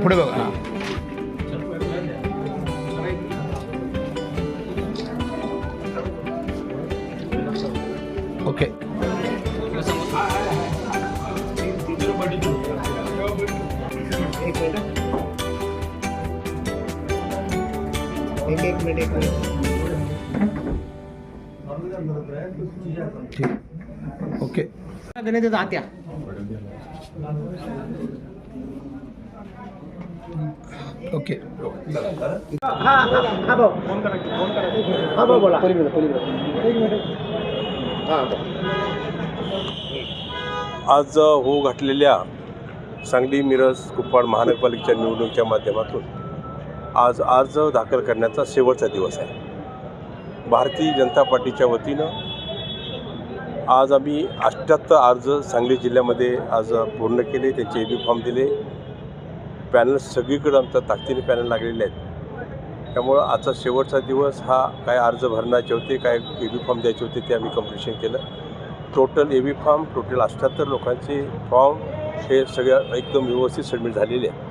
पुढे बघा. हां ओके एक एक मिनिट एक मिनिट ठीक ओके गणित आत्या. ओके. हा हा भाऊ हा भाऊ बोला आज होऊ घातलेल्या सांगली मिरज कुपवाड महानगरपालिकेच्या निवडणुकीच्या माध्यमातून आज अर्ज दाखल करण्याचा शेवटचा दिवस आहे. भारतीय जनता पार्टीच्या वतीनं आज आम्ही अष्ट्याहत्तर अर्ज सांगली जिल्ह्यामध्ये आज पूर्ण केले. त्यांचे ए बी फॉर्म दिले. पॅनल सगळीकडं आमच्या ताकदीने पॅनल लागलेले आहेत. त्यामुळं आजचा शेवटचा दिवस हा काय अर्ज भरण्याचे होते काय ए बी फॉर्म द्यायचे होते ते आम्ही कम्प्लिशन केलं. Total A B form total अठ्ठ्याहत्तर लोकांचे फॉर्म हे सगळ्या एकदम व्यवस्थित सबमिट झालेले आहे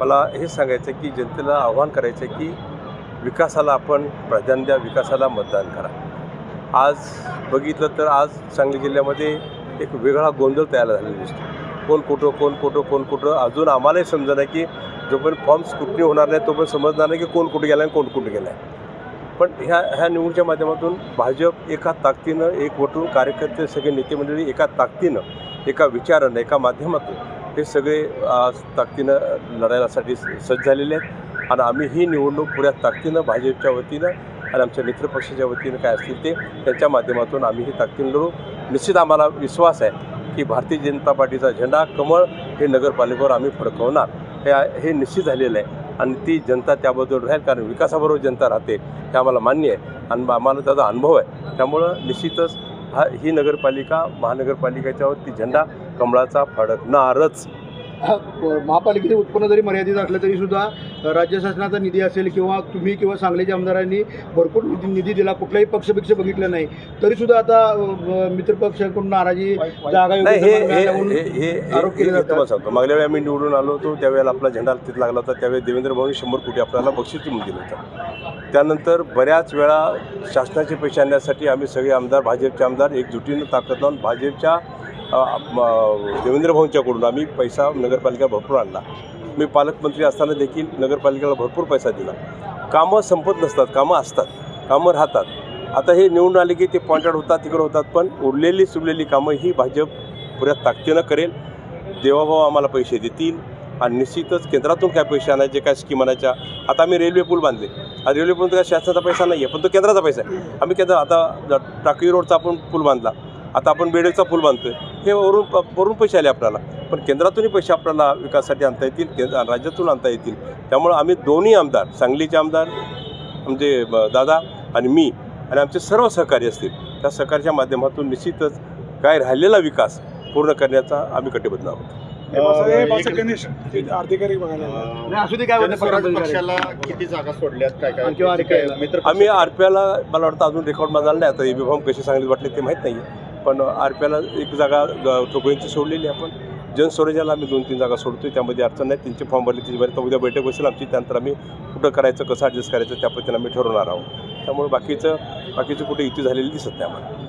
मला हे सांगायचं आहे की जनतेला आव्हान करायचं आहे की विकासाला आपण प्राधान्य द्या विकासाला मतदान करा. आज बघितलं तर आज सांगली जिल्ह्यामध्ये एक वेगळा गोंधळ तयार झालेला दिसतो. कोण कुठं कोण कुठं कोण कुठं. अजून आम्हालाही समजत नाही की जोपर्यंत फॉर्म स्क्रुटनी होणार नाही तोपर्यंत समजणार नाही की कोण कुठे गेला आणि कोण कुठे गेला आहे पण ह्या ह्या निवडच्या माध्यमातून भाजप एका ताकदीनं एकवटून कार्यकर्ते सगळे नेते मंडळी एका ताकदीनं एका विचारानं एका माध्यमातून हे सगळे आज ताकदीनं लढायलासाठी सज्ज झालेले आहेत. आणि आम्ही ही निवडणूक पुऱ्या ताकदीनं भाजपच्या वतीनं आणि आमच्या मित्रपक्षाच्या वतीनं काय असतील ते त्यांच्या माध्यमातून आम्ही ही ताकदीनं लढू. निश्चित आम्हाला विश्वास आहे की भारतीय जनता पार्टीचा झेंडा कमळ हे नगरपालिकेवर आम्ही फडकवणार. हे हे निश्चित झालेलं आहे. आणि ती जनता त्याबद्दल राहील कारण विकासाबरोबर जनता राहते हे आम्हाला मान्य आहे. आणि आम्हाला त्याचा अनुभव आहे. त्यामुळं निश्चितच हा ही नगरपालिका महानगरपालिकेच्यावर ती झेंडा कमळाचा फडकणारच. महापालिकेचे उत्पन्न जरी मर्यादित असलं तरी सुद्धा राज्य शासनाचा निधी असेल किंवा तुम्ही किंवा सांगलीच्या आमदारांनी भरपूर निधी निधी दिला कुठलाही पक्षपेक्ष बघितलं नाही तरी सुद्धा आता मित्रपक्षाकडून नाराजी जागा आरोप केले सांगतो. मागल्या वेळी आम्ही निवडून आलो होतो त्यावेळेला आपला झेंडा तिथे लागला होता त्यावेळी देवेंद्र भाऊनी शंभर कोटी आपल्याला बक्षीस म्हणून दिलं होतं. त्यानंतर बऱ्याच वेळा शासनाचे पैसे आणण्यासाठी आम्ही सगळे आमदार भाजपचे आमदार एकजुटीनं ताकद लावून भाजपच्या देवेंद्र भाऊंच्याकडून आम्ही पैसा नगरपालिका भरपूर आणला. मी पालकमंत्री असताना देखील नगरपालिकेला भरपूर पैसा दिला. कामं संपत नसतात कामं असतात कामं राहतात. आता हे निवडून आले की ते पॉइंटेड होतात तिकडं होतात पण उरलेली सुरलेली कामं ही भाजप पुऱ्या ताकदीनं करेल. देवाभाऊ आम्हाला पैसे देतील आणि निश्चितच केंद्रातून काय पैसे आणायचे काय स्कीम आणायच्या आता आम्ही रेल्वे पूल बांधले. आणि रेल्वे पूल काय शासनाचा पैसा नाही आहे पण तो केंद्राचा पैसा आहे. आम्ही केंद्र आता टाकळी रोडचा आपण पूल बांधला. आता आपण बेडेचा पूल बांधतोय. हे वरून वरून पैसे आले आपल्याला. पण केंद्रातूनही पैसे आपल्याला विकासासाठी आणता येतील केंद्र राज्यातून आणता येतील. त्यामुळं आम्ही दोन्ही आमदार सांगलीचे आमदार म्हणजे ब- दादा आणि मी आणि आमचे सर्व सहकारी असतील त्या सहकार्याच्या माध्यमातून निश्चितच काय राहिलेला विकास पूर्ण करण्याचा आम्ही कटिबद्ध आहोत. आम्ही आर पी आयला मला वाटतं अजून रेकॉर्ड माझा नाही आता. ए फॉर्म कसे सांगली वाटले ते माहीत नाही पण आर पी आयला एक जागा ग- सोडलेली आहे आपण. जनस्वराज्याला आम्ही दोन तीन जागा सोडतोय. त्यामध्ये अडचण नाही. त्यांचे फॉर्म भरले त्याची भरली. उद्या बैठक बसेल आमची. त्यानंतर आम्ही कुठं करायचं कसं ॲडजस्ट करायचं त्या पद्धतीने आम्ही ठरवणार आहोत. त्यामुळे बाकीचं बाकीचं कुठे युती झालेली दिसत नाही आम्हाला.